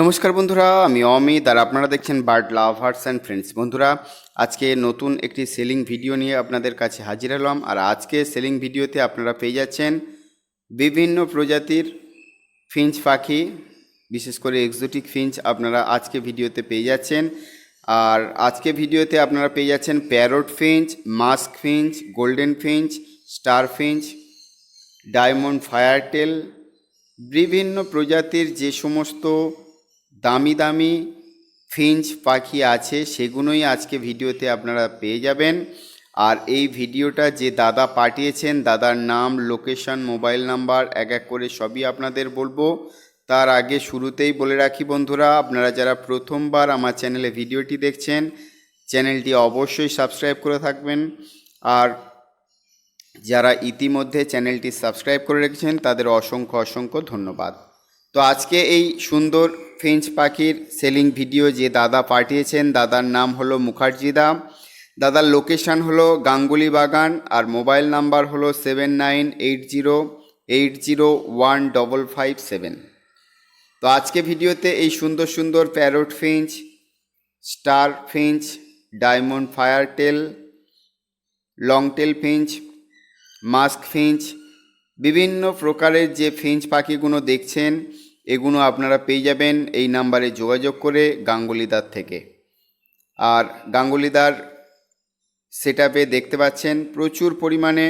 নমস্কার বন্ধুরা, আমি অমিত আর আপনারা দেখছেন বার্ড লাভার্স অ্যান্ড ফ্রেন্ডস বন্ধুরা, আজকে নতুন একটি সেলিং ভিডিও নিয়ে আপনাদের কাছে হাজির হলাম আর আজকে সেলিং ভিডিওতে আপনারা পেয়ে যাচ্ছেন বিভিন্ন প্রজাতির ফিঞ্চ পাখি, বিশেষ করে এক্সোটিক ফিঞ্চ আপনারা আজকে ভিডিওতে পেয়ে যাচ্ছেন। আর আজকে ভিডিওতে আপনারা পেয়ে যাচ্ছেন parrot finch mask finch golden finch star finch diamond firetail বিভিন্ন প্রজাতির যে সমস্ত দামি দামি ফিঞ্চ পাখি আছে সেগুলোই আজকে ভিডিওতে আপনারা পেয়ে যাবেন। আর এই ভিডিওটা যে দাদা পাঠিয়েছেন, দাদার নাম, লোকেশন, মোবাইল নাম্বার, এক এক করে সবই আপনাদের বলব। তার আগে শুরুতেই বলে রাখি বন্ধুরা, আপনারা যারা প্রথমবার আমার চ্যানেলে ভিডিওটি দেখছেন, চ্যানেলটি অবশ্যই সাবস্ক্রাইব করে থাকবেন। আর যারা ইতিমধ্যে চ্যানেলটি সাবস্ক্রাইব করে রেখেছেন, তাদের অসংখ্য অসংখ্য ধন্যবাদ। তো আজকে এই সুন্দর ফিঞ্চ পাখির সেলিং ভিডিও যে দাদা পাঠিয়েছেন, দাদার নাম হলো মুখার্জিদা। দাদার লোকেশান হলো গাঙ্গুলি বাগান আর মোবাইল নাম্বার হলো seven nine eight zero eight zero one double five seven. তো আজকে ভিডিওতে এই সুন্দর সুন্দর parrot finch, star finch, diamond fire tail, long tail finch, mask finch, বিভিন্ন প্রকারের যে ফিঞ্চ পাখিগুলো দেখছেন এগুলো আপনারা পেয়ে যাবেন এই নাম্বারে যোগাযোগ করে গাঙ্গুলিদার থেকে। আর গাঙ্গুলিদার সেট দেখতে পাচ্ছেন, প্রচুর পরিমাণে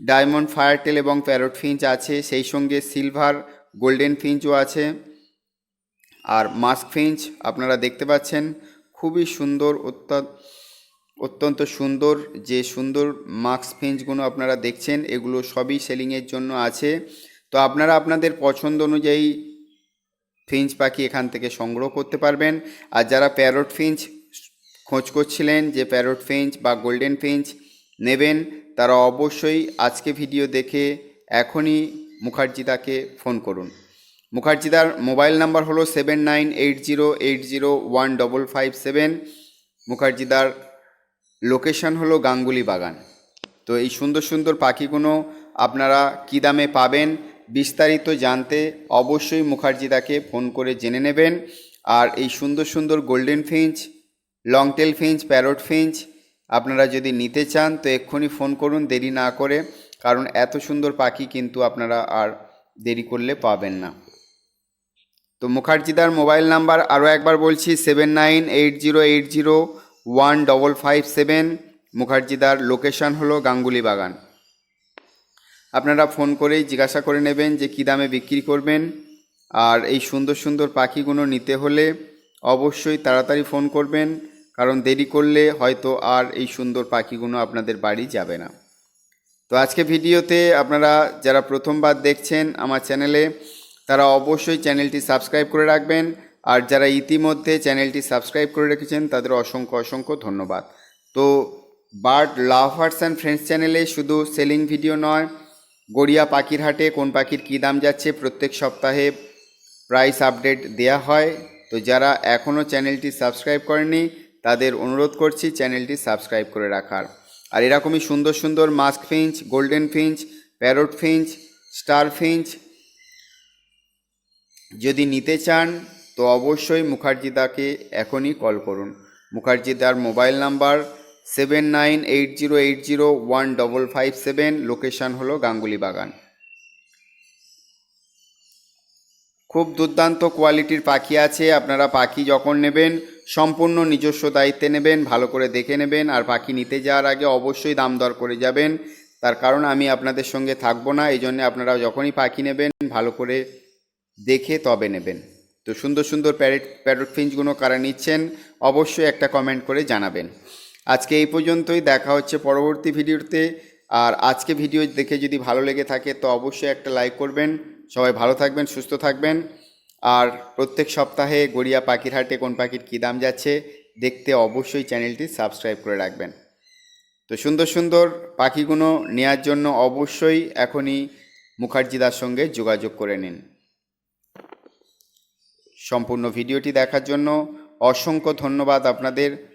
ডায়মন্ড ফায়ারটেল এবং প্যারট ফিঞ্চ আছে, সেই সঙ্গে সিলভার গোল্ডেন ফিঞ্চও আছে। আর মাস্ক ফিঞ্চ আপনারা দেখতে পাচ্ছেন, খুবই সুন্দর, অত্যন্ত অত্যন্ত সুন্দর, যে সুন্দর মাস্ক ফিঞ্চগুলো আপনারা দেখছেন, এগুলো সবই সেলিংয়ের জন্য আছে। তো আপনারা আপনাদের পছন্দ অনুযায়ী ফিঞ্চ পাখি এখান থেকে সংগ্রহ করতে পারবেন। আর যারা প্যারট ফিঞ্চ খোঁজ করছিলেন যে প্যারট ফিঞ্চ বা গোল্ডেন ফিঞ্চ নেবেন, তারা অবশ্যই আজকে ভিডিও দেখে এখনই মুখার্জিদাকে ফোন করুন। মুখার্জিদার মোবাইল নাম্বার হলো seven nine eight zero eight zero one double five seven. মুখার্জিদার location হলো গাঙ্গুলি বাগান। তো এই সুন্দর সুন্দর পাখিগুলো আপনারা কী দামে পাবেন বিস্তারিত জানতে অবশ্যই মুখার্জিদাকে ফোন করে জেনে নেবেন। আর এই সুন্দর সুন্দর golden finch long tail finch, parrot finch, আপনারা যদি নিতে চান, তো এক্ষুনি ফোন করুন, দেরি না করে, কারণ এত সুন্দর পাখি কিন্তু আপনারা আর দেরি করলে পাবেন না। তো মুখার্জিদার মোবাইল নাম্বার আরও একবার বলছি, seven nine eight zero eight zero one double five seven. মুখার্জিদার location হলো গাঙ্গুলি বাগান আপনারা ফোন করেই জিজ্ঞাসা করে নেবেন যে কী দামে বিক্রি করবেন। আর এই সুন্দর সুন্দর পাখিগুলো নিতে হলে অবশ্যই তাড়াতাড়ি ফোন করবেন, কারণ দেরি করলে হয়তো আর এই সুন্দর পাখিগুলো আপনাদের বাড়ি যাবে না। তো আজকে ভিডিওতে আপনারা যারা প্রথমবার দেখছেন আমার চ্যানেলে, তারা অবশ্যই চ্যানেলটি সাবস্ক্রাইব করে রাখবেন। আর যারা ইতিমধ্যে চ্যানেলটি সাবস্ক্রাইব করে রেখেছেন, তাদের অসংখ্য অসংখ্য ধন্যবাদ। তো বার্ড লাভার্স অ্যান্ড ফ্রেন্ডস চ্যানেলে শুধু সেলিং ভিডিও নয় গড়িয়া পাখির হাটে কোন পাখির কী দাম যাচ্ছে প্রত্যেক সপ্তাহে প্রাইস আপডেট দেয়া হয়। তো যারা এখনও চ্যানেলটি সাবস্ক্রাইব করেনি তাদের অনুরোধ করছি চ্যানেলটি সাবস্ক্রাইব করে রাখার। আর এরকমই সুন্দর সুন্দর mask finch golden finch parrot finch star finch যদি নিতে চান, তো অবশ্যই মুখার্জিদাকে এখনই কল করুন। মুখার্জিদার mobile number seven nine eight zero eight zero one double five seven location হলো গাঙ্গুলি বাগান। খুব দুর্দান্ত কোয়ালিটির পাখি আছে, আপনারা পাখি যখন নেবেন, সম্পূর্ণ নিজস্ব দায়িত্বে নেবেন, ভালো করে দেখে নেবেন, আর পাখি নিতে যাওয়ার আগে অবশ্যই দাম দর করে যাবেন। তার কারণ আমি আপনাদের সঙ্গে থাকব না, এই জন্যে আপনারা যখনই পাখি নেবেন, ভালো করে দেখে তবে নেবেন। তো সুন্দর সুন্দর প্যারেট প্যারট ফিঞ্চগুলো কারা নিচ্ছেন, অবশ্যই একটা কমেন্ট করে জানাবেন। আজকে এই পর্যন্তই, দেখা হচ্ছে পরবর্তী ভিডিওতে। আর আজকে ভিডিও দেখে যদি ভালো লেগে থাকে, তো অবশ্যই একটা লাইক করবেন। সবাই ভালো থাকবেন, সুস্থ থাকবেন। আর প্রত্যেক সপ্তাহে গড়িয়া পাখির হাটে কোন পাখির কী দাম যাচ্ছে, দেখতে অবশ্যই চ্যানেলটি সাবস্ক্রাইব করে রাখবেন। তো সুন্দর সুন্দর পাখিগুলো নেওয়ার জন্য অবশ্যই এখনই মুখার্জিদার সঙ্গে যোগাযোগ করে নিন। সম্পূর্ণ ভিডিওটি দেখার জন্য অসংখ্য ধন্যবাদ আপনাদের।